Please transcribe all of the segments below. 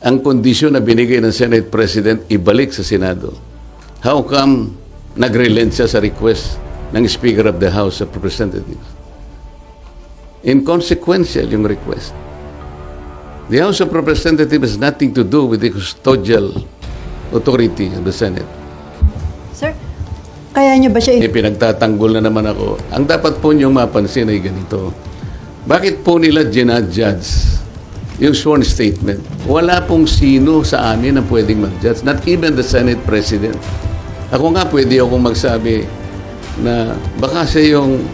ang kondisyon na binigay ng Senate President ibalik sa Senado. How come nag-relent siya sa request ng Speaker of the House of Representatives? Inconsequential yung request. The House of Representatives has nothing to do with the custodial authority of the Senate. Sir, kaya niyo ba siya Eh, pinagtatanggol na naman ako. Ang dapat po niyong mapansin ay ganito. Bakit po nila ginadjudge yung sworn statement? Wala pong sino sa amin na pwedeng mag-judge. Not even the Senate President. Ako nga pwede akong magsabi na baka siya yung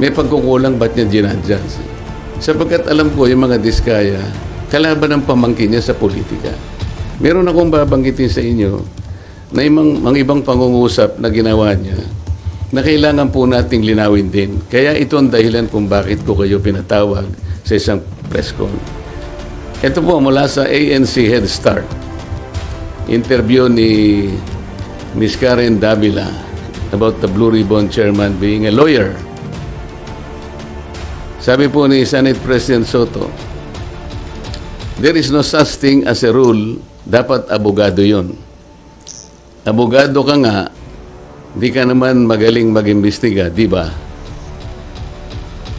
may pagkukulang ba't niya ginadjudge. Sapagkat alam ko yung mga diskaya, kalaban ng pamangkin niya sa politika. Meron akong babanggitin sa inyo na yung mga ibang pangungusap na ginawa niya na kailangan po nating linawin din. Kaya ito ang dahilan kung bakit ko kayo pinatawag sa isang press con. Ito po mula sa ANC Head Start. Interview ni Miss Karen Davila about the Blue Ribbon Chairman being a lawyer. Sabi po ni Senate President Soto, There is no such thing as a rule, dapat abogado yon. Abogado ka nga, di ka naman magaling mag-imbestiga, di ba?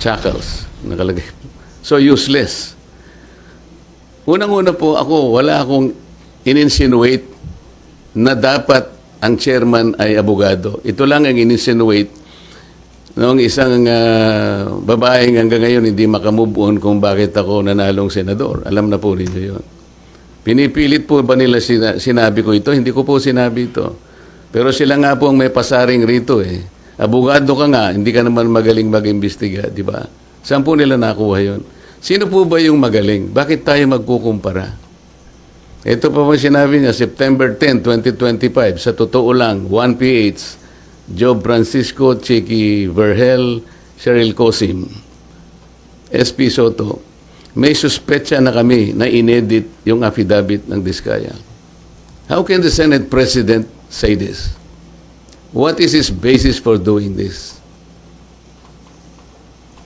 Chuckles, nakalagay. So useless. Unang-una po ako, wala akong in-insinuate na dapat ang chairman ay abogado. Ito lang ang in-insinuate noong isang ah, babaeng hanggang ngayon hindi makamove on kung bakit ako nanalong senador. Alam na po ninyo yun. Pinipilit po ba nila sina- sinabi ko ito? Hindi ko po sinabi ito. Pero sila nga po ang may pasaring rito eh. Abogado ka nga, hindi ka naman magaling mag-imbestiga, di ba? Saan po nila nakuha yon? Sino po ba yung magaling? Bakit tayo magkukumpara? Ito pa po sinabi niya, September 10, 2025, sa totoo lang, 1PH, Joe Francisco, Chicky Verhel, Cheryl Cosim, SP Soto, may suspetsa na kami na inedit yung affidavit ng Diskaya. How can the Senate President say this? What is his basis for doing this?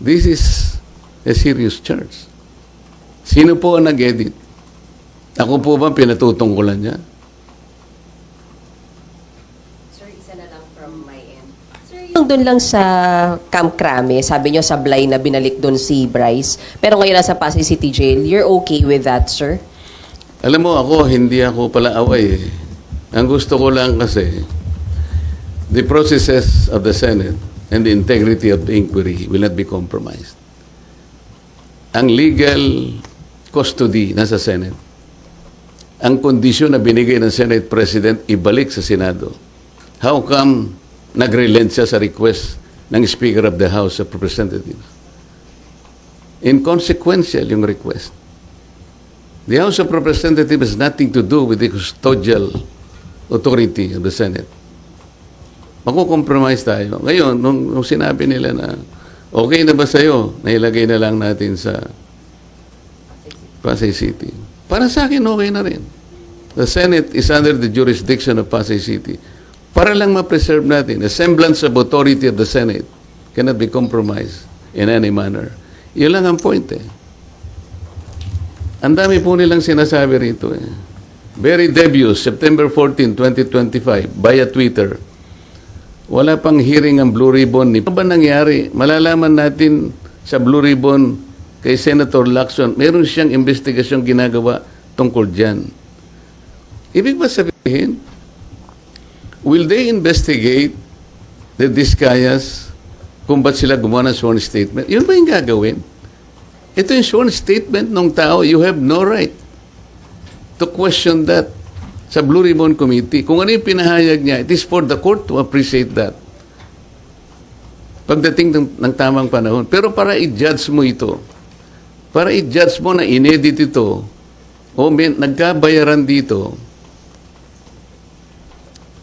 This is a serious charge. Sino po ang nag-edit? Ako po ba pinatutungkulan niya? Sir, isa na lang from my end. Sir, yung doon lang sa Camp Crame, sabi nyo sa Blay na binalik doon si Bryce, pero ngayon nasa Pasay City Jail, you're okay with that, sir? Alam mo ako, hindi ako pala away eh. Ang gusto ko lang kasi, the processes of the Senate and the integrity of the inquiry will not be compromised. Ang legal custody nasa Senate. Ang kondisyon na binigay ng Senate President ibalik sa Senado. How come nag-relent siya sa request ng Speaker of the House of Representatives? Inconsequential yung request. The House of Representatives has nothing to do with the custodial authority of the Senate. Makukompromise tayo. Ngayon, nung, nung sinabi nila na okay na ba sa'yo, nailagay na lang natin sa Pasay City. Para sa akin, okay na rin. The Senate is under the jurisdiction of Pasay City. Para lang ma-preserve natin, a semblance of authority of the Senate cannot be compromised in any manner. Yun lang ang point eh. Ang dami po nilang sinasabi rito eh. Very debuts, September 14, 2025, via Twitter. Wala pang hearing ang Blue Ribbon. Ano ba nangyari? Malalaman natin sa Blue Ribbon kay Senator Lacson, meron siyang investigasyong ginagawa tungkol dyan. Ibig ba sabihin, will they investigate the Discayas kung ba't sila gumawa ng sworn statement? Yun ba yung gagawin? Ito yung sworn statement ng tao, you have no right to question that sa Blue Ribbon Committee. Kung ano yung pinahayag niya, it is for the court to appreciate that. Pagdating ng, ng tamang panahon. Pero para i-judge mo ito, para i-judge mo na inedit ito, o may, nagkabayaran dito,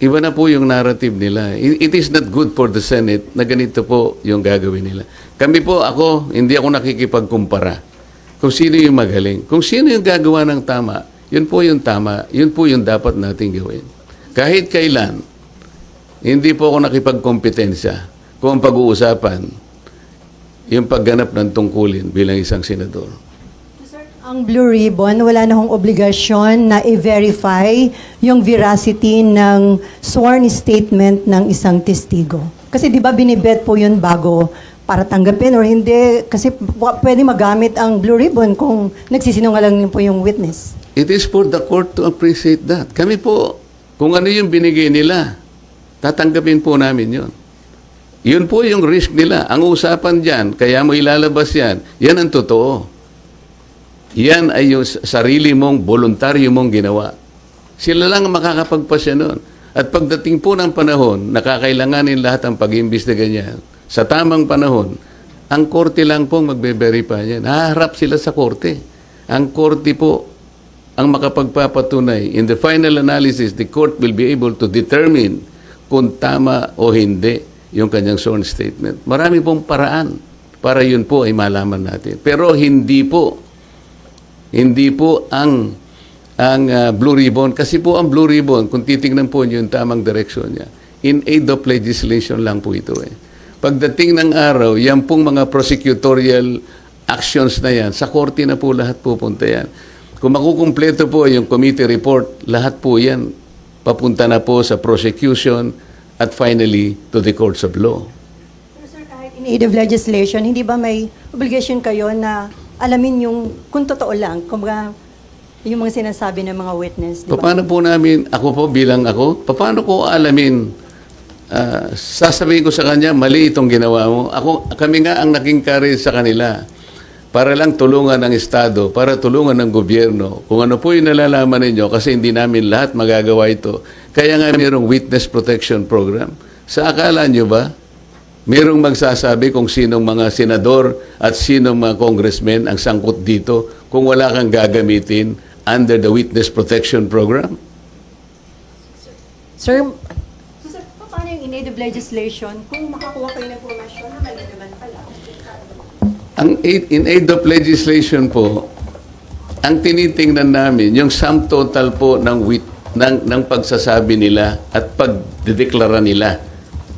iba na po yung narrative nila. It, is not good for the Senate na ganito po yung gagawin nila. Kami po, ako, hindi ako nakikipagkumpara kung sino yung magaling. Kung sino yung gagawa ng tama, yun po yung tama, yun po yung dapat nating gawin. Kahit kailan, hindi po ako nakipagkompetensya kung ang pag-uusapan yung pagganap ng tungkulin bilang isang senador. Ang Blue Ribbon, wala na hong obligasyon na i-verify yung veracity ng sworn statement ng isang testigo. Kasi di ba binibet po yun bago para tanggapin or hindi kasi pwede magamit ang Blue Ribbon kung nagsisinungaling po yung witness. It is for the court to appreciate that. Kami po, kung ano yung binigay nila, tatanggapin po namin yun. Yun po yung risk nila. Ang usapan dyan, kaya mo ilalabas yan, yan ang totoo. Yan ay yung sarili mong, voluntaryo mong ginawa. Sila lang ang makakapagpasya nun. At pagdating po ng panahon, nakakailanganin lahat ang pag-imbestiga niya. Sa tamang panahon, ang korte lang po magbe-verify yan. Haharap sila sa korte. Ang korte po ang makapagpapatunay. In the final analysis, the court will be able to determine kung tama o hindi yung kanyang sworn statement. Marami pong paraan para yun po ay malaman natin. Pero hindi po hindi po ang ang ah, Blue Ribbon kasi po ang Blue Ribbon kung titingnan po niyo yung tamang direksyon niya in aid of legislation lang po ito eh. Pagdating ng araw, yan pong mga prosecutorial actions na yan, sa korte na po lahat pupunta yan. Kung makukumpleto po yung committee report, lahat po yan papunta na po sa prosecution at finally to the courts of law. Pero sir, kahit in aid of legislation, hindi ba may obligation kayo na alamin yung kung totoo lang, kumbaga yung mga sinasabi ng mga witness, di ba? Paano po namin, ako po bilang ako, paano ko alamin, ah, sasabihin ko sa kanya, mali itong ginawa mo. Ako, kami nga ang naging carry sa kanila para lang tulungan ng Estado, para tulungan ng gobyerno. Kung ano po yung nalalaman ninyo, kasi hindi namin lahat magagawa ito. Kaya nga mayroong witness protection program. Sa akala nyo ba, Merong magsasabi kung sinong mga senador at sinong mga congressmen ang sangkot dito kung wala kang gagamitin under the Witness Protection Program? Sir, sir, paano yung in aid of legislation kung makakuha kayo ng informasyon na pala? Ang aid, in aid of legislation po, ang tinitingnan namin, yung sum total po ng, wit, ng, ng pagsasabi nila at pagdedeklara nila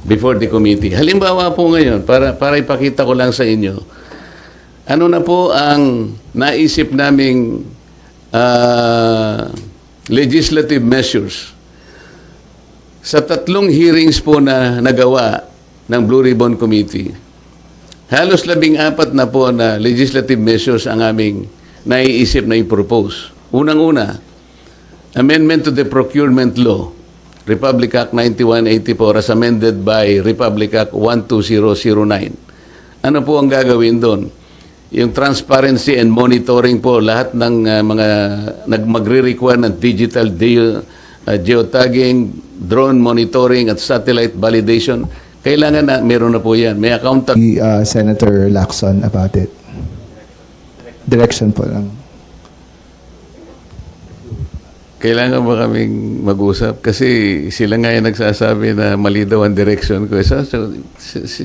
before the committee. Halimbawa po ngayon, para, para ipakita ko lang sa inyo, ano na po ang naisip naming ah, legislative measures sa tatlong hearings po na nagawa ng Blue Ribbon Committee, halos labing apat na po na legislative measures ang aming naiisip na i-propose. Unang-una, amendment to the procurement law, Republic Act 9184 as amended by Republic Act 12009. Ano po ang gagawin doon? Yung transparency and monitoring po, lahat ng uh, mga nagmagre-require ng digital geo, uh, geotagging, drone monitoring at satellite validation, kailangan na meron na po yan. May accountability uh, Senator Lacson about it. Direction po lang. Kailangan ba kaming mag-usap? Kasi sila nga yung nagsasabi na mali daw ang direction ko. So, so,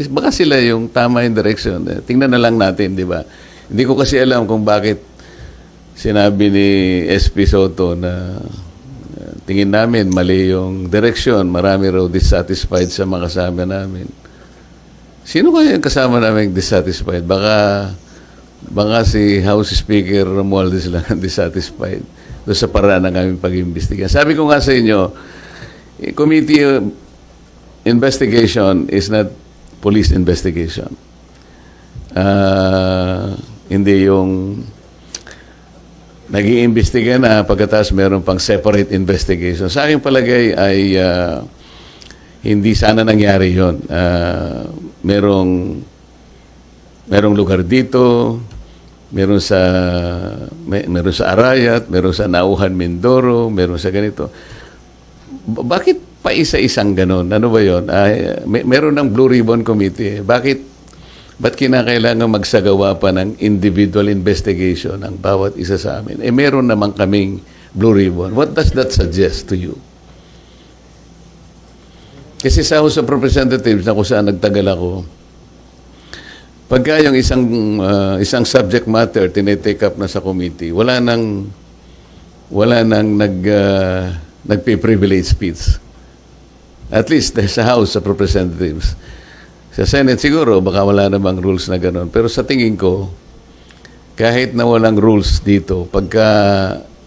baka sila yung tama yung direction. Eh, Tingnan na lang natin, di ba? Hindi ko kasi alam kung bakit sinabi ni SP Soto na tingin namin mali yung direction. Marami raw dissatisfied sa mga kasama namin. Sino kaya yung kasama namin dissatisfied? Baka baka si House Speaker Romualdez lang ang dissatisfied doon sa paraan ng aming pag-imbestiga. Sabi ko nga sa inyo, eh, committee uh, investigation is not police investigation. Ah, hindi yung nag iimbestiga na pagkatapos meron pang separate investigation. Sa aking palagay ay ah, hindi sana nangyari yon. Ah, merong merong lugar dito, meron sa may, meron sa Arayat, meron sa Nauhan Mindoro, meron sa ganito. Bakit pa isa-isang ganon? Ano ba 'yon? Ay, may, meron ng Blue Ribbon Committee. Bakit ba't kinakailangan magsagawa pa ng individual investigation ang bawat isa sa amin? Eh meron naman kaming Blue Ribbon. What does that suggest to you? Kasi sa House of Representatives na kung saan nagtagal ako, pagka yung isang, ah, isang subject matter tinetake up na sa committee, wala nang, wala nang nag, uh, nagpe-privilege speech. At least eh, sa House of Representatives. Sa Senate siguro, baka wala namang rules na gano'n. Pero sa tingin ko, kahit na walang rules dito, pagka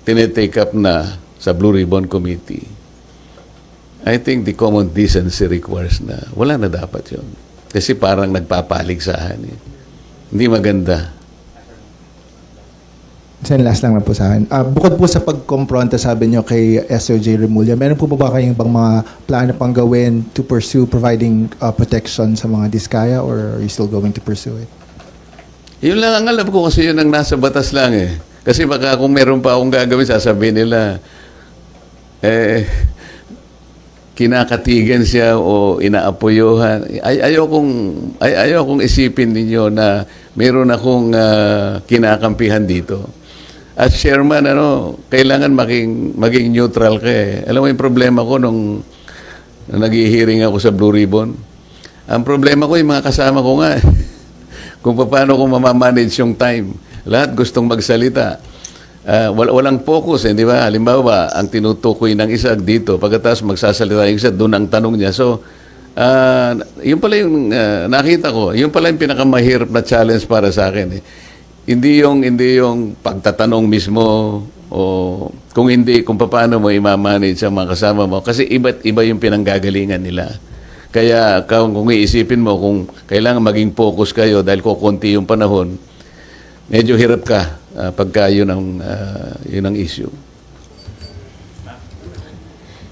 tinetake up na sa Blue Ribbon Committee, I think the common decency requires na wala na dapat yon. Kasi parang nagpapaligsahan eh. Hindi maganda. Sen, last lang na po sa akin. Ah, bukod po sa pagkompronta sabi nyo kay SOJ Remulla, meron po ba kayong ibang mga plano pang gawin to pursue providing ah, protection sa mga diskaya or are you still going to pursue it? Yun lang ang alam ko kasi yun ang nasa batas lang eh. Kasi baka kung meron pa akong gagawin, sasabihin nila, eh, kinakatigan siya o inaapoyohan. Ay, ayokong, ay, ayokong isipin ninyo na meron akong ah, kinakampihan dito. As chairman, ano, kailangan maging, maging neutral ka eh. Alam mo yung problema ko nung nag-hearing ako sa Blue Ribbon? Ang problema ko, yung mga kasama ko nga, kung paano ko mamamanage yung time. Lahat gustong magsalita. Ah, wal- walang focus, eh, di ba? Halimbawa, ang tinutukoy ng isa dito, pagkatapos magsasalita yung isa, doon ang tanong niya. So, ah, yun pala yung ah, nakita ko, yun pala yung pinakamahirap na challenge para sa akin. Eh. Hindi yung, hindi yung pagtatanong mismo o kung hindi, kung paano mo i-manage ang mga kasama mo. Kasi iba't iba yung pinanggagalingan nila. Kaya kung, kung iisipin mo kung kailangan maging focus kayo dahil kukunti yung panahon, medyo hirap ka ah, pagka yun ang, ah, yun ang issue.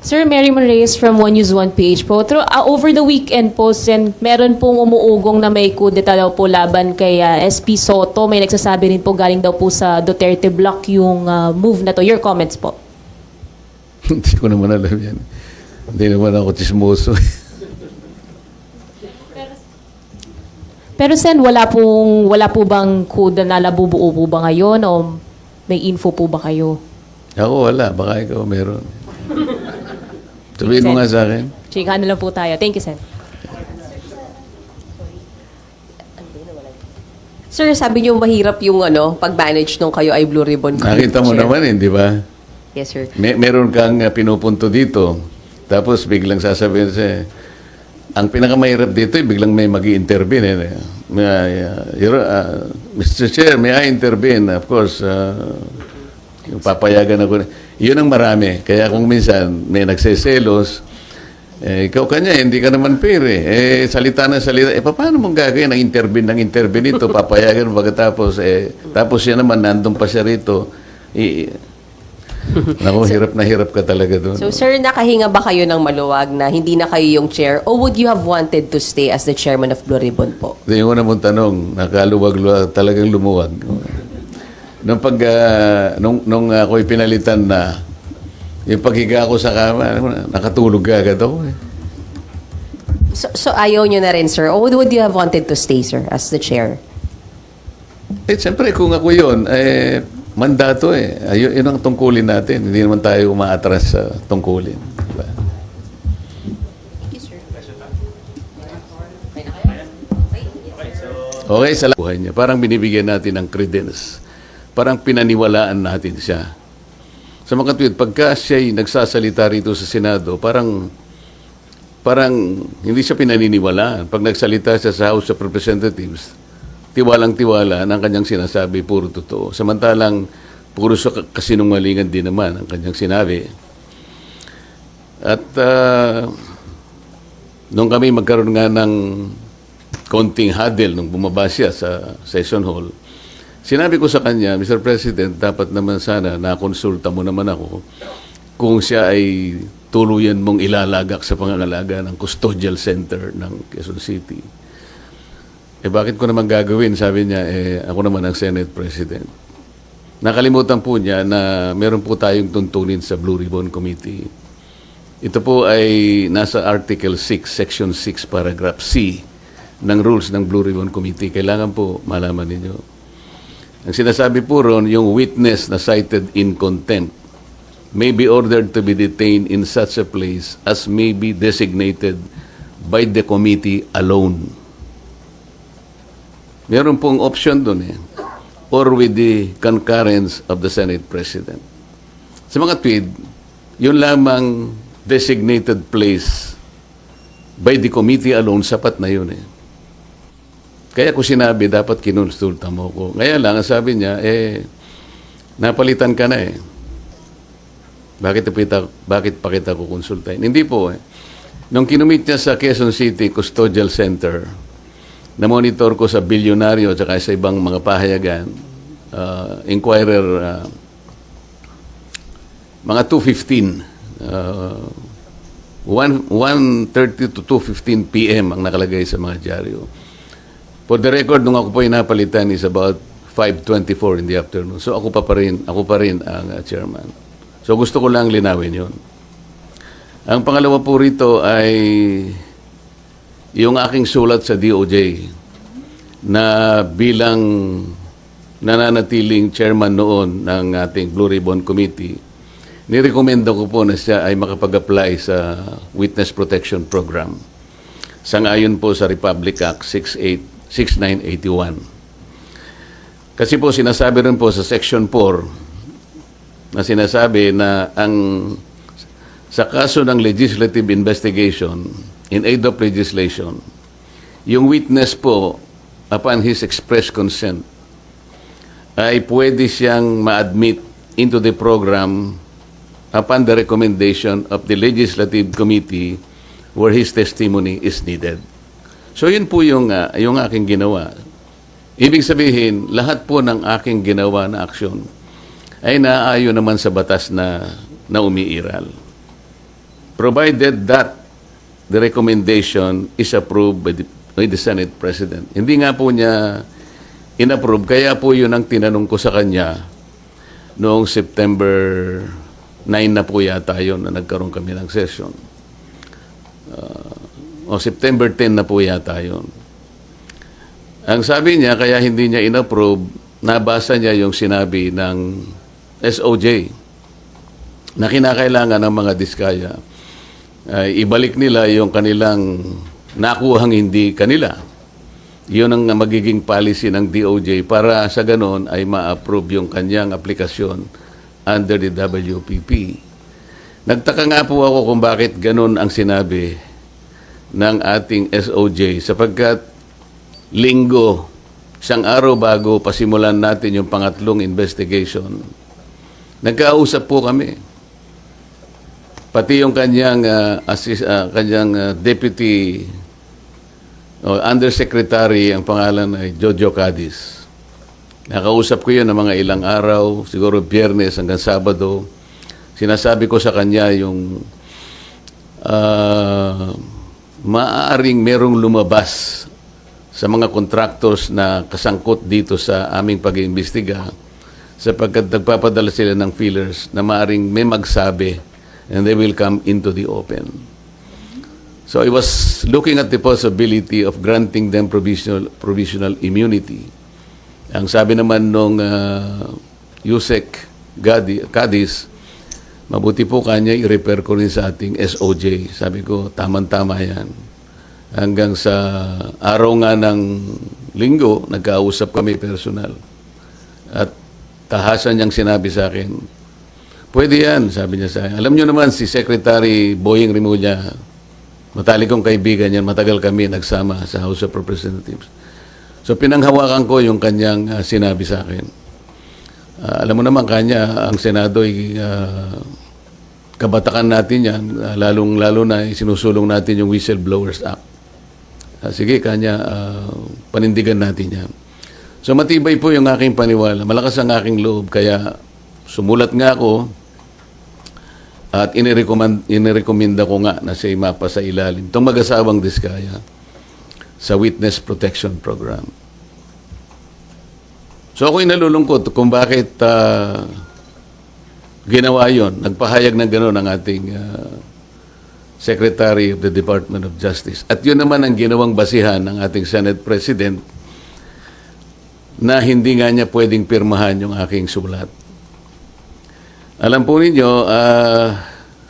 Sir, Mary Reyes from One News One PH po. Through, ah, over the weekend po, sen, meron pong umuugong na may kudeta daw po laban kay ah, SP Soto. May nagsasabi rin po galing daw po sa Duterte Block yung ah, move na to. Your comments po. Hindi ko naman alam yan. Hindi naman ako chismoso. Pero sen, wala pong wala po bang kuda na labubuo po ba ngayon o may info po ba kayo? ako wala, baka ikaw meron. Sabihin mo nga sa akin. Chika na lang po tayo. Thank you, sir. Sir, sabi niyo mahirap yung ano, pag-manage nung kayo ay Blue Ribbon Nakita mo Chair. naman eh, di ba? Yes, sir. May, meron kang uh, pinupunto dito. Tapos biglang sasabihin siya, ang pinakamahirap dito, eh, biglang may mag intervene eh. May, uh, Your- uh, Mr. Chair, may I intervene? Of course, uh, papayagan ako. Yun ang marami. Kaya kung minsan may nagseselos, eh, ikaw kanya, hindi ka naman fair eh. Eh, salita na salita. Eh, paano mong gagawin ang intervene ng intervene ito? Papayagan mo pagkatapos, eh, tapos siya naman, nandun pa siya rito. I, Naku, hirap na hirap ka talaga doon. So, sir, nakahinga ba kayo ng maluwag na hindi na kayo yung chair or would you have wanted to stay as the chairman of Blue Ribbon po? Ito yung una mong tanong, nakaluwag-luwag, talagang lumuwag. Nung pag, ah, nung, nung ako'y pinalitan na, yung paghiga ko sa kama, nakatulog ka agad ako eh. So, so ayaw nyo na rin, sir? Or would, would you have wanted to stay, sir, as the chair? Eh, siyempre, kung ako yun, eh, mandato eh. Ayun, yun ang tungkulin natin. Hindi naman tayo umaatras sa tungkulin. Diba? Okay, sa buhay niya. Parang binibigyan natin ng credence. Parang pinaniwalaan natin siya. Sa mga tweet, pagka siya'y nagsasalita rito sa Senado, parang parang hindi siya pinaniniwalaan. Pag nagsalita siya sa House of Representatives, tiwalang-tiwala ang kanyang sinasabi, puro totoo. Samantalang, puro sa kasinungalingan din naman ang kanyang sinabi. At ah, nung kami magkaroon nga ng konting huddle nung bumaba siya sa session hall, sinabi ko sa kanya, Mr. President, dapat naman sana nakonsulta mo naman ako kung siya ay tuluyan mong ilalagak sa pangangalaga ng custodial center ng Quezon City. Eh bakit ko naman gagawin? Sabi niya, eh ako naman ang Senate President. Nakalimutan po niya na meron po tayong tuntunin sa Blue Ribbon Committee. Ito po ay nasa Article 6, Section 6, Paragraph C ng rules ng Blue Ribbon Committee. Kailangan po malaman ninyo. Ang sinasabi po ron, yung witness na cited in contempt may be ordered to be detained in such a place as may be designated by the committee alone. Meron pong option doon eh. Or with the concurrence of the Senate President. Sa mga tweet, yun lamang designated place by the committee alone, sapat na yun eh. Kaya ko sinabi, dapat kinonsulta mo ko. Kaya lang, ang sabi niya, eh, napalitan ka na eh. Bakit, pa kita, bakit pa kita kukonsultahin? Hindi po eh. Nung kinumit niya sa Quezon City Custodial Center, na-monitor ko sa bilyonaryo at sa ibang mga pahayagan, uh, Inquirer, uh, mga 2.15, uh, 1, 1.30 to 2.15 p.m. ang nakalagay sa mga dyaryo. For the record, nung ako po napalitan is about 5.24 in the afternoon. So ako pa, pa rin, ako pa rin ang uh, chairman. So gusto ko lang linawin yon. Ang pangalawa po rito ay yung aking sulat sa DOJ na bilang nananatiling chairman noon ng ating Blue Ribbon Committee, nirekomenda ko po na siya ay makapag-apply sa Witness Protection Program. Sangayon po sa Republic Act 68 6981. Kasi po sinasabi rin po sa Section 4 na sinasabi na ang sa kaso ng legislative investigation in aid of legislation, yung witness po upon his express consent ay pwede siyang ma-admit into the program upon the recommendation of the legislative committee where his testimony is needed. So yun po yung, ah, yung aking ginawa. Ibig sabihin, lahat po ng aking ginawa na aksyon ay naaayon naman sa batas na, na umiiral. Provided that the recommendation is approved by the, by the Senate President. Hindi nga po niya inapprove, kaya po yun ang tinanong ko sa kanya noong September 9 na po yata yun na nagkaroon kami ng session. Uh, o September 10 na po yata yun. Ang sabi niya, kaya hindi niya inapprove, nabasa niya yung sinabi ng SOJ na kinakailangan ng mga diskaya ay ibalik nila yung kanilang nakuhang hindi kanila. Yun ang magiging policy ng DOJ para sa ganon ay ma-approve yung kanyang aplikasyon under the WPP. Nagtaka nga po ako kung bakit ganon ang sinabi ng ating SOJ sapagkat linggo, isang araw bago pasimulan natin yung pangatlong investigation, nagkausap po kami. Pati yung kanyang, ah, assist, ah, kanyang ah, deputy o undersecretary, ang pangalan ay Jojo Cadiz. Nakausap ko yun ng mga ilang araw, siguro biyernes hanggang sabado. Sinasabi ko sa kanya yung ah, maaaring merong lumabas sa mga contractors na kasangkot dito sa aming pag-iimbestiga sapagkat nagpapadala sila ng feelers na maaaring may magsabi and they will come into the open. So I was looking at the possibility of granting them provisional, provisional immunity. Ang sabi naman nung uh, Yusek Gadi, Cadiz, mabuti po kanya i-repair ko rin sa ating SOJ. Sabi ko, tamang-tama yan. Hanggang sa araw nga ng linggo, nagkausap kami personal. At tahasan niyang sinabi sa akin, pwede yan, sabi niya sa akin. Alam niyo naman, si Secretary Boying Rimulya, matalik kong kaibigan yan, matagal kami nagsama sa House of Representatives. So pinanghawakan ko yung kanyang ah, sinabi sa akin. Ah, alam mo naman kanya, ang Senado ay ah, kabatakan natin yan, ah, lalong-lalo na sinusulong natin yung Whistleblowers Act. Ah, sige, kanya, ah, panindigan natin yan. So matibay po yung aking paniwala. Malakas ang aking loob. Kaya sumulat nga ako at inirecommend, inirekomenda ko nga na siya mapa sa ilalim. Itong mag-asawang diskaya sa Witness Protection Program. So ako'y nalulungkot kung bakit ah, ginawa yon. Nagpahayag ng gano'n ang ating ah, Secretary of the Department of Justice. At yun naman ang ginawang basihan ng ating Senate President na hindi nga niya pwedeng pirmahan yung aking sulat. Alam po ninyo, ah,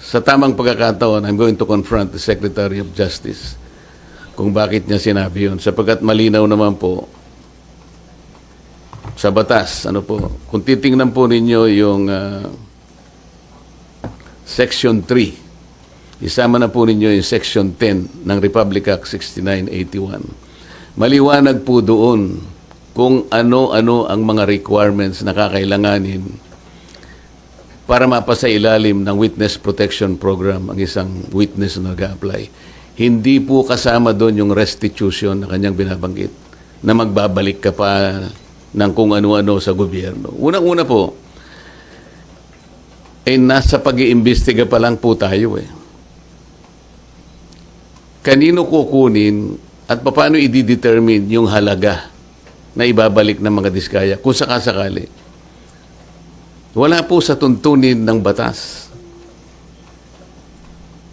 sa tamang pagkakataon, I'm going to confront the Secretary of Justice kung bakit niya sinabi yun. Sapagkat malinaw naman po sa batas. Ano po, kung titingnan po ninyo yung ah, Section 3, isama na po ninyo yung Section 10 ng Republic Act 6981. Maliwanag po doon kung ano-ano ang mga requirements na kakailanganin para mapasa ilalim ng Witness Protection Program ang isang witness na nag-apply. Hindi po kasama doon yung restitution na kanyang binabanggit na magbabalik ka pa ng kung ano-ano sa gobyerno. Unang-una po, eh nasa pag-iimbestiga pa lang po tayo eh. Kanino kukunin at paano i-determine yung halaga na ibabalik ng mga diskaya kung sakasakali. Wala po sa tuntunin ng batas.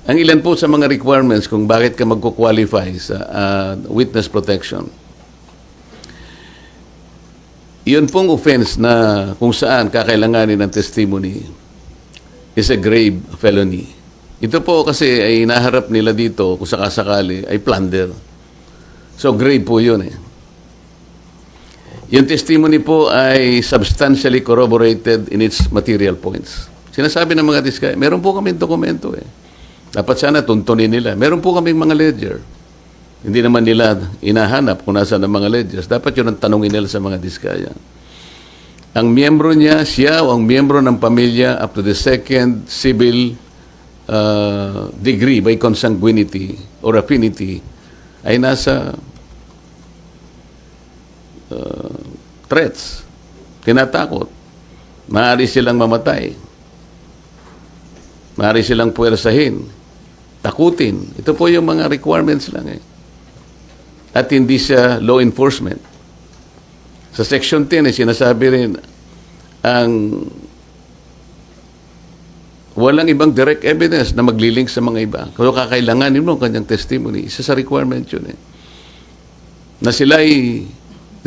Ang ilan po sa mga requirements kung bakit ka magko-qualify sa ah, witness protection. Yun pong offense na kung saan kakailanganin ng testimony is a grave felony. Ito po kasi ay naharap nila dito kung sakasakali ay plunder. So grave po yun eh. Yung testimony po ay substantially corroborated in its material points. Sinasabi ng mga diskaya, meron po kami dokumento eh. Dapat sana tuntunin nila. Meron po kaming mga ledger. Hindi naman nila inahanap kung nasa ng mga ledgers. Dapat yun ang tanongin nila sa mga diskaya. Ang miyembro niya, siya o ang miyembro ng pamilya up to the second civil uh, degree by consanguinity or affinity ay nasa uh, threats, tinatakot. Maaari silang mamatay. Maaari silang puwersahin, takutin. Ito po yung mga requirements lang eh. At hindi siya law enforcement. Sa Section 10 ay sinasabi rin ang walang ibang direct evidence na maglilink sa mga iba. Kung kakailanganin mo ang kanyang testimony, isa sa requirement yun eh. Na sila ay,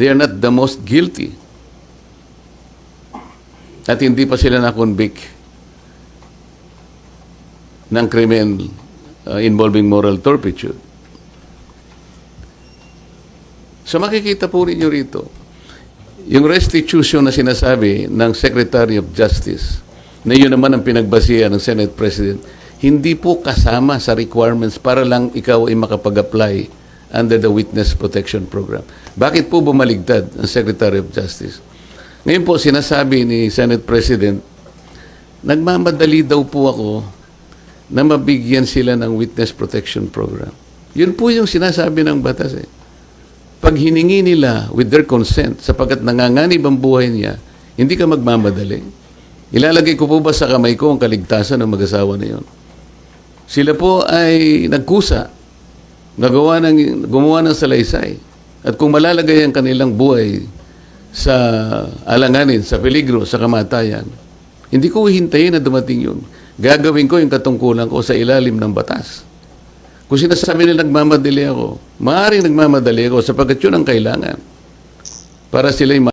they are not the most guilty. At hindi pa sila na-convict ng krimen uh, involving moral turpitude. So makikita po ninyo rito, yung restitution na sinasabi ng Secretary of Justice, na yun naman ang pinagbasihan ng Senate President, hindi po kasama sa requirements para lang ikaw ay makapag-apply under the Witness Protection Program. Bakit po bumaligtad ang Secretary of Justice? Ngayon po, sinasabi ni Senate President, nagmamadali daw po ako na mabigyan sila ng Witness Protection Program. Yun po yung sinasabi ng batas eh pag hiningi nila with their consent sapagkat nanganganib ang buhay niya, hindi ka magmamadali. Ilalagay ko po ba sa kamay ko ang kaligtasan ng mag-asawa na yun? Sila po ay nagkusa, nagawa ng, gumawa ng salaysay. At kung malalagay ang kanilang buhay sa alanganin, sa peligro, sa kamatayan, hindi ko hintayin na dumating yun. Gagawin ko yung katungkulan ko sa ilalim ng batas. Kung sinasabi nila nagmamadali ako, maaaring nagmamadali ako sapagkat yun ang kailangan para sila'y